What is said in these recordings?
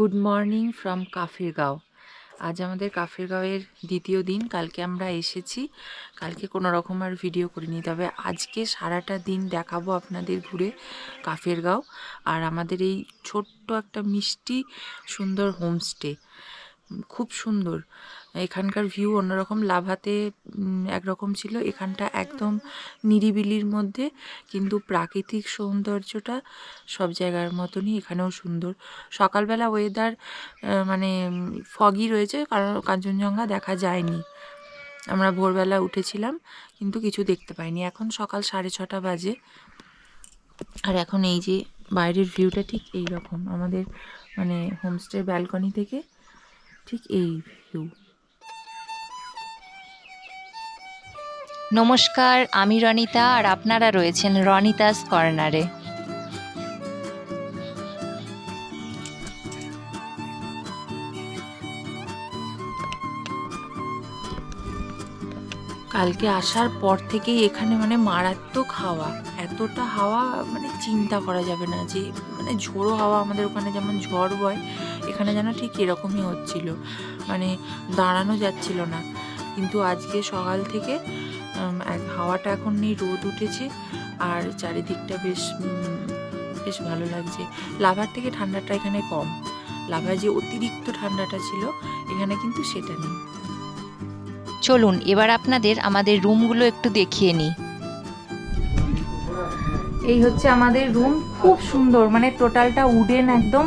Good morning from কাফিরগাঁও। আজ আমাদের কাফিরগাঁওয়ের দ্বিতীয় দিন। কালকে আমরা এসেছি। কালকে কোনো রকম আর ভিডিও করিনি। তবে আজকে সারাটা দিন দেখাবো আপনাদের ঘুরে কাফিরগাঁও আর আমাদের এই ছোট্ট একটা মিষ্টি, সুন্দর হোমস্টে খুব সুন্দর। এখানকার ভিউ অন্যরকম। লাভাতে একরকম ছিল। এখানটা একদম নিরিবিলির মধ্যে, কিন্তু প্রাকৃতিক সৌন্দর্যটা সব জায়গার মতনই এখানেও সুন্দর। সকালবেলা ওয়েদার মানে ফগি রয়েছে, কারণ কাঞ্চনজঙ্ঘা দেখা যায়নি। আমরা ভোরবেলা উঠেছিলাম, কিন্তু কিছু দেখতে পাইনি। এখন সকাল সাড়ে ছটা বাজে। আর এখন এই যে বাইরের ভিউটা ঠিক এই রকম আমাদের মানে হোমস্টের ব্যালকনি থেকে ঠিক এই ভিউ নমস্কার আমি রনিতা আর আপনারা রয়েছেন রনিতাস কর্নারে। কালকে আসার পর থেকেই এখানে মানে মারাত্মক হাওয়া। এতটা হাওয়া মানে চিন্তা করা যাবে না যে মানে ঝোড়ো হাওয়া আমাদের ওখানে যেমন ঝড় বয়, এখানে যেন ঠিক এরকমই হচ্ছিল। মানে দাঁড়ানো যাচ্ছিল না। কিন্তু আজকে সকাল থেকে হাওয়াটা এখন নেই, রোদ উঠেছে। আর চারিদিকটা বেশ বেশ ভালো লাগছে। লাভার থেকে ঠান্ডাটা এখানে কম। লাভায় যে অতিরিক্ত ঠান্ডাটা ছিল, এখানে কিন্তু সেটা নেই। চলুন, এবার আপনাদের আমাদের রুমগুলো একটু দেখিয়ে নিই। এই হচ্ছে আমাদের রুম, খুব সুন্দর মানে টোটালটা উডেন একদম।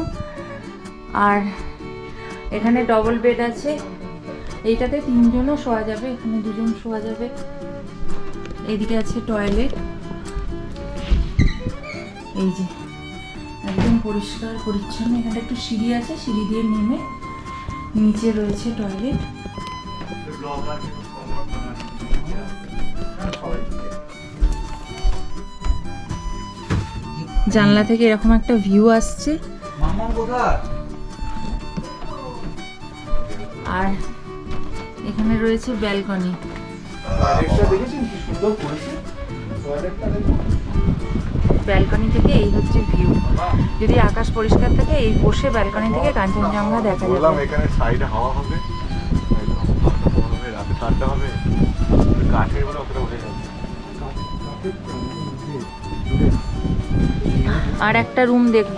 আর এখানে ডবল বেড আছে। এইটাতে তিনজনও শোয়া যাবে, এখানে দুজন শোয়া যাবে। এইদিকে আছে টয়লেট এই যে, একদম পরিষ্কার, পরিচ্ছন্ন। এখানে একটু সিঁড়ি আছে, সিঁড়ি দিয়ে নেমে নিচে রয়েছে টয়লেট জানলা থেকে এরকম একটা ভিউ আসছে। আর এখানে রয়েছে ব্যালকনি ব্যালকনি থেকে এই হচ্ছে ভিউ যদি আকাশ পরিষ্কার থাকে এই বসে ব্যালকনি থেকে কাঞ্চনজঙ্ঘা দেখা যাবে। এখানে সাইডে হাওয়া হবে। ঠান্ডা হবে কাঠের অতটা উঠে যাবে। আর একটা রুম দেখব।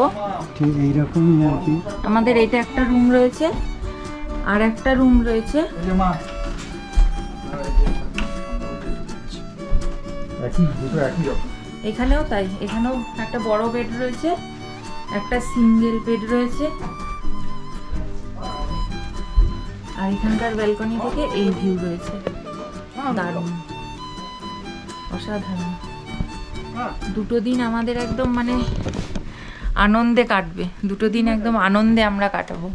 ঠিক এইরকমই আর কি। আমাদের এইটা একটা রুম রয়েছে আর একটা রুম রয়েছে। এখানেও তাই এখানেও একটা বড় বেড রয়েছে একটা সিঙ্গেল বেড রয়েছে। আর এখানকার ব্যালকনি থেকে এই ভিউ রয়েছে। দারুণ। অসাধারণ। দুটো দিন আমাদের একদম মানে আনন্দে কাটবে। দুটো দিন একদম আনন্দে আমরা কাটাবো।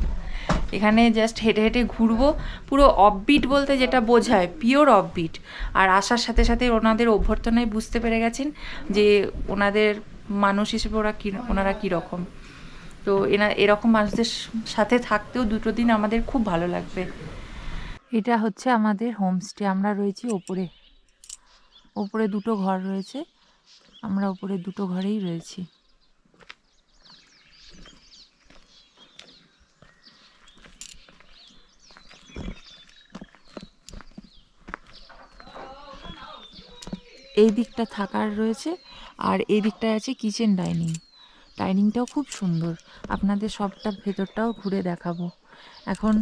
এখানে জাস্ট হেঁটে হেঁটে ঘুরবো। পুরো অফবিট বলতে যেটা বোঝায় পিওর অফবিট আর আসার সাথে সাথে ওনাদের অভ্যর্থনায় বুঝতে পেরে গেছেন যে ওনাদের মানুষ হিসেবে ওরা কী ওনারা কীরকম। তো এনা এরকম মানুষদের সাথে থাকতেও দুটো দিন আমাদের খুব ভালো লাগবে। এটা হচ্ছে আমাদের হোমস্টে আমরা রয়েছি ওপরে। ওপরে দুটো ঘর রয়েছে, আমরা ওপরে দুটো ঘরেই রয়েছি। এই দিকটা থাকার রয়েছে, আর এই দিকটায় আছে কিচেন ডাইনিং ডাইনিংটাও খুব সুন্দর। আপনাদের সবটা ভেতরটাও ঘুরে দেখাবো। এখন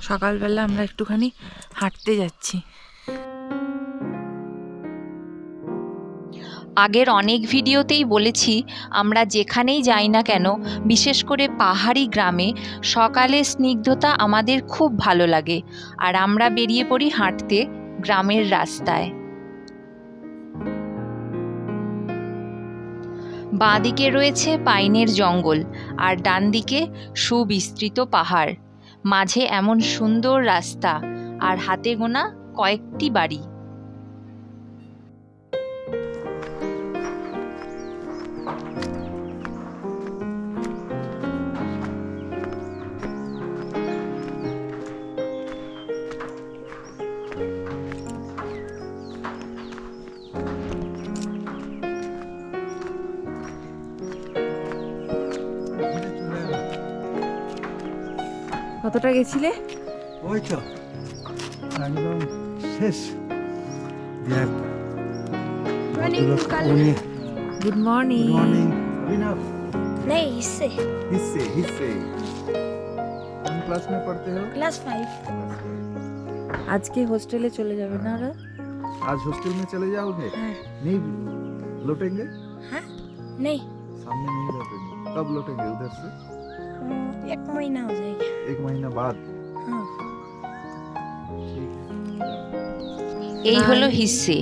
সকালবেলা আমরা একটুখানি হাঁটতে যাচ্ছি। আগের অনেক ভিডিওতেই বলেছি, আমরা যেখানেই যাই না কেন, বিশেষ করে পাহাড়ি গ্রামে, সকালে স্নিগ্ধতা আমাদের খুব ভালো লাগে। আর আমরা বেরিয়ে পড়ি হাঁটতে গ্রামের রাস্তায়। বাঁদিকে রয়েছে পাইনের জঙ্গল আর ডান দিকে সুবিস্তৃত পাহাড়। মাঝে এমন সুন্দর রাস্তা আর হাতে গোনা কয়েকটি বাড়ি। কতটা গেছিলে ওই তো একদম শেষ দেখ ভদ্রলোক উনি good morning good morning Abhinav नहीं इससे हिस्से हिस्से कौन क्लास में पढ़ते हो क्लास फाइव আজকে হোস্টেলে চলে যাবে না ওরা आज हॉस्टल में चले जाओगे हाँ नहीं लौटेंगे हाँ नहीं सामने नहीं लौटेंगे कब लौटेंगे उधर से हम्म, एक महीना हो जाएगा एक महीना बाद हाँ ठीक है এই হলো হিস্সে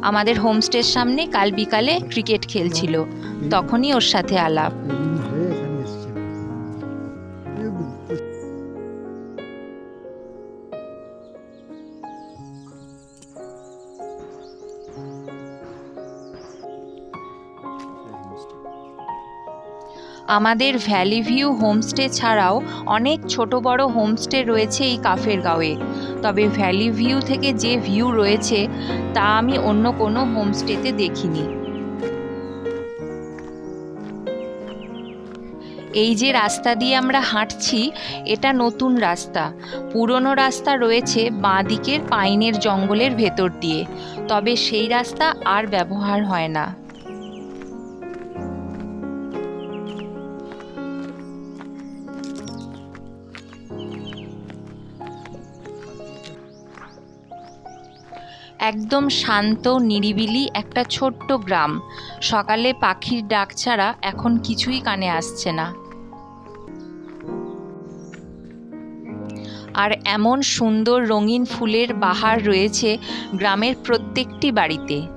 আমাদের হোমস্টের সামনে কাল বিকালে ক্রিকেট খেলছিল তখনই ওর সাথে আলাপ আমাদের ভ্যালি ভিউ হোমস্টে ছাড়াও অনেক ছোট বড় হোমস্টে রয়েছে এই কাফের গাঁওয়ে। তবে ভ্যালি ভিউ থেকে যে ভিউ রয়েছে, তা আমি অন্য কোনো হোমস্টেতে দেখিনি। এই যে রাস্তা দিয়ে আমরা হাঁটছি, এটা নতুন রাস্তা। পুরনো রাস্তা রয়েছে বাঁ দিকের পাইনের জঙ্গলের ভেতর দিয়ে। তবে সেই রাস্তা আর ব্যবহার হয় না। একদম শান্ত, নিরিবিলি একটা ছোট্ট গ্রাম। সকালে পাখির ডাক ছাড়া এখন কিছুই কানে আসছে না। আর এমন সুন্দর রঙিন ফুলের বাহার রয়েছে গ্রামের প্রত্যেকটি বাড়িতে।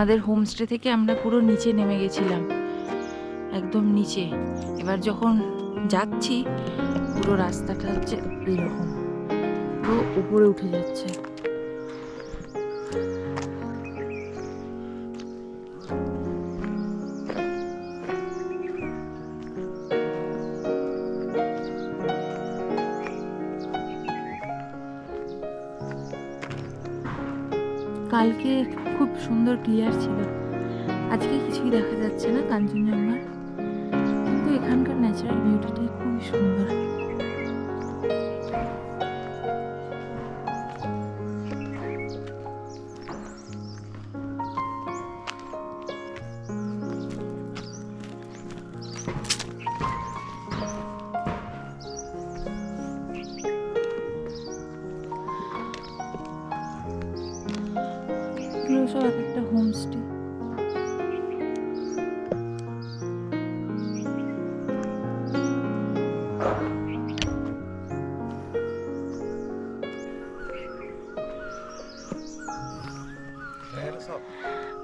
আমাদের হোমস্টে থেকে আমরা পুরো নিচে নেমে গেছিলাম। একদম নিচে। এবার যখন যাচ্ছি, পুরো রাস্তাটা হচ্ছে এরকম। পুরো উপরে উঠে যাচ্ছে। কালকে সুন্দর ক্লিয়ার ছিল। আজকে কিছুই দেখা যাচ্ছে না কাঞ্চনজঙ্ঘা কিন্তু এখানকার ন্যাচারাল বিউটিটাই খুবই সুন্দর।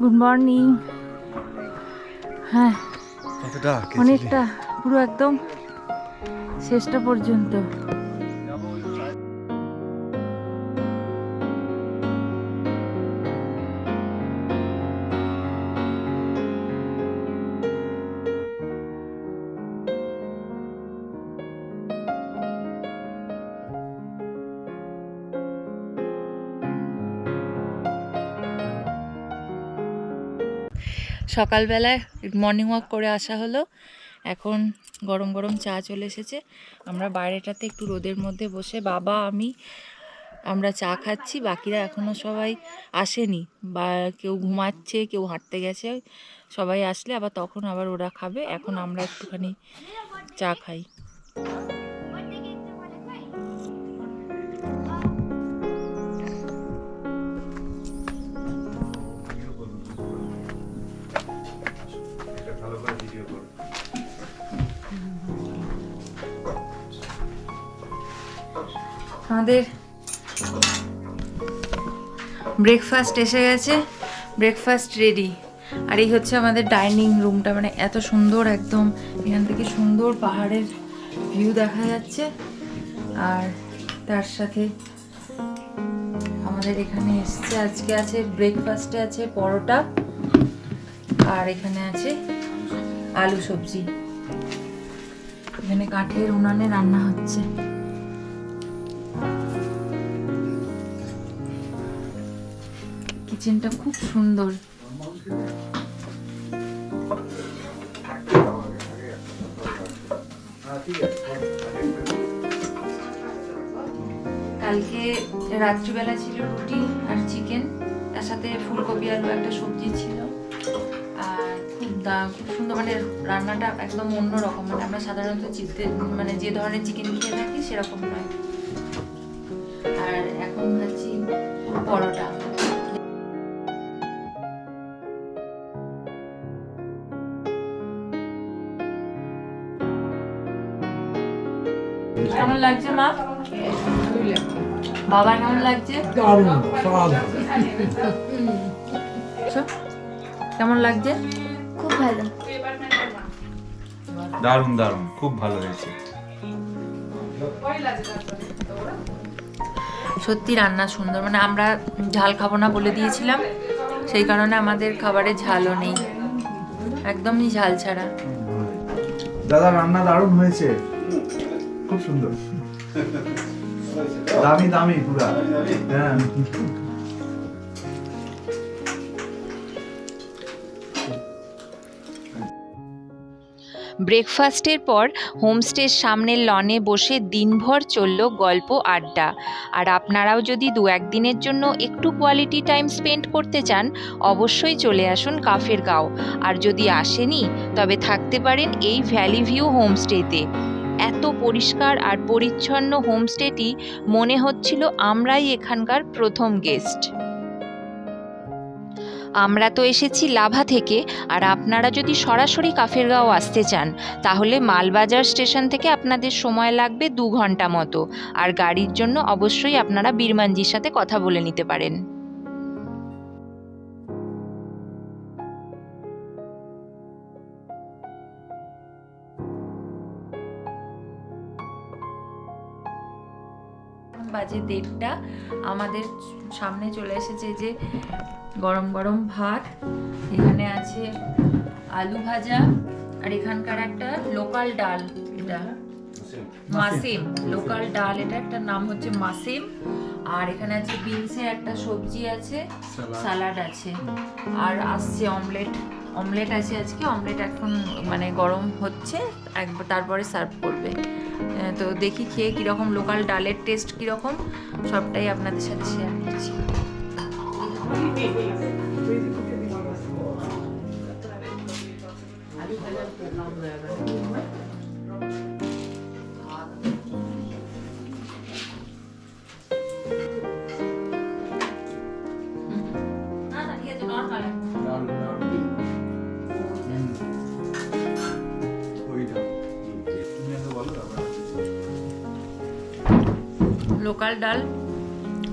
গুড মর্নিং হ্যাঁ। অনেকটা। পুরো একদম শেষটা পর্যন্ত। সকালবেলায় মর্নিং ওয়াক করে আসা হলো। এখন গরম গরম চা চলে এসেছে। আমরা বাইরেটাতে একটু রোদের মধ্যে বসে বাবা, আমি, আমরা চা খাচ্ছি, বাকিরা এখনও সবাই আসেনি। বা কেউ ঘুমাচ্ছে, কেউ হাঁটতে গেছে, সবাই আসলে, আবার তখন আবার ওরা খাবে। এখন আমরা একটুখানি চা খাই। আমাদের ব্রেকফাস্ট এসে গেছে ব্রেকফাস্ট রেডি আর এই হচ্ছে আমাদের ডাইনিং রুমটা মানে এত সুন্দর একদম, এখান থেকে সুন্দর পাহাড়ের ভিউ দেখা যাচ্ছে। আর তার সাথে আমাদের এখানে এসছে, আজকে আছে ব্রেকফাস্টে আছে পরোটা, আর এখানে আছে আলু সবজি। এখানে কাঠের উনানে রান্না হচ্ছে। কিচেনটা খুব সুন্দর। কালকে রাত্রিবেলা ছিল রুটি আর চিকেন, তার সাথে ফুলকপি, আলু, একটা সবজি ছিল। আর খুব সুন্দর মানে রান্নাটা একদম অন্য রকম মানে আমরা সাধারণত চিতে মানে যে ধরনের চিকেন খেয়ে থাকি সেরকম নয়। আর এখন খাচ্ছি পরোটা। কেমন লাগছে মা? বাবা কেমন লাগছে? কেমন লাগছে? খুব ভালো। দারুণ দারুণ খুব ভালো হয়েছে। সত্যি রান্না সুন্দর মানে আমরা ঝাল খাব না বলে দিয়েছিলাম সেই কারণে আমাদের খাবারে ঝালও নেই। একদমই ঝাল ছাড়া। দাদা রান্না দারুণ হয়েছে। খুব সুন্দর। দামি দামি পুরা। হ্যাঁ। ব্রেকফাস্টের পর হোমস্টের সামনের লনে বসে দিনভর চলল গল্প, আড্ডা। আর আপনারাও যদি দু একদিনের জন্য একটু কোয়ালিটি টাইম স্পেন্ড করতে চান, অবশ্যই চলে আসুন কাফের গাঁও। আর যদি আসেনি তবে থাকতে পারেন এই ভ্যালি ভিউ হোমস্টেতে এত পরিষ্কার আর পরিচ্ছন্ন হোমস্টেটি মনে হচ্ছিল আমরাই এখানকার প্রথম গেস্ট। আমরা তো এসেছি লাভা থেকে, আর আপনারা যদি সরাসরি কাফেরগাঁও আসতে চান, তাহলে মালবাজার স্টেশন থেকে আপনাদের সময় লাগবে দু ঘণ্টা মতো, আর গাড়ির জন্য অবশ্যই আপনারা বীরমানজির সাথে কথা বলে নিতে পারেন। বাজে দেড়টা আমাদের সামনে চলে এসেছে যে গরম গরম ভাত এখানে আছে আলু ভাজা আর এখানকার একটা লোকাল ডাল এটা। মাসিম। লোকাল ডাল এটা একটা নাম হচ্ছে মাসিম। আর এখানে আছে বিনসের একটা সবজি আছে সালাড আছে। আর আসছে অমলেট অমলেট আছে আজকে। অমলেট এখন মানে গরম হচ্ছে একবার তারপরে সার্ভ করবে। তো দেখি খেয়ে কীরকম লোকাল ডালের টেস্ট কীরকম সবটাই আপনাদের সাথে শেয়ার করছি। লোকাল ডাল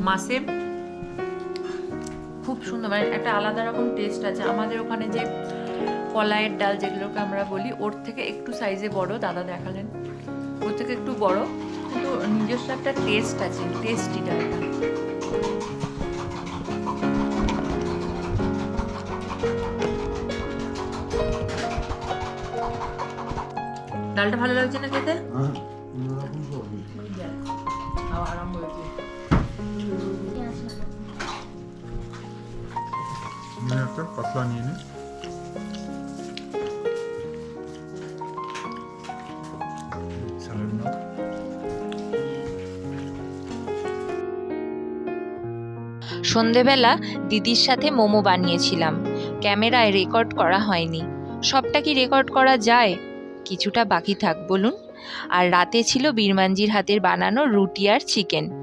মাসে খুব সুন্দর মানে একটা আলাদা রকম টেস্ট আছে। আমাদের ওখানে যে কলাইয়ের ডাল যেগুলোকে আমরা বলি, ওর থেকে একটু সাইজে বড়, দাদা দেখালেন। ওর থেকে একটু বড়, কিন্তু নিজস্ব একটা টেস্ট আছে টেস্টি ডালটা। ডালটা ভালো লাগছে না খেতে? একটা পাতলা নিয়ে সন্ধেবেলা দিদির সাথে মোমো বানিয়েছিলাম। ক্যামেরায় রেকর্ড করা হয়নি। সবটা কি রেকর্ড করা যায়? কিছুটা বাকি থাক, বলুন। আর রাতে ছিল বীরমানজির হাতের বানানো রুটি আর চিকেন।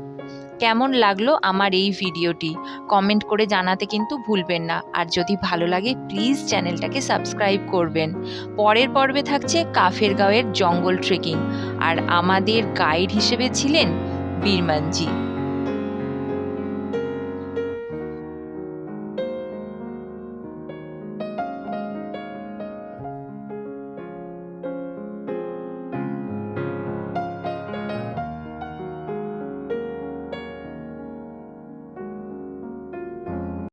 কেমন লাগল আমার এই ভিডিওটি? কমেন্ট করে জানাতে কিন্তু ভুলবেন না। আর যদি ভালো লাগে প্লিজ চ্যানেলটাকে সাবস্ক্রাইব করবেন। পরের পর্বে থাকছে কাফের গাঁয়ের জঙ্গল ট্রেকিং আর আমাদের গাইড হিসেবে ছিলেন বীরমানজি।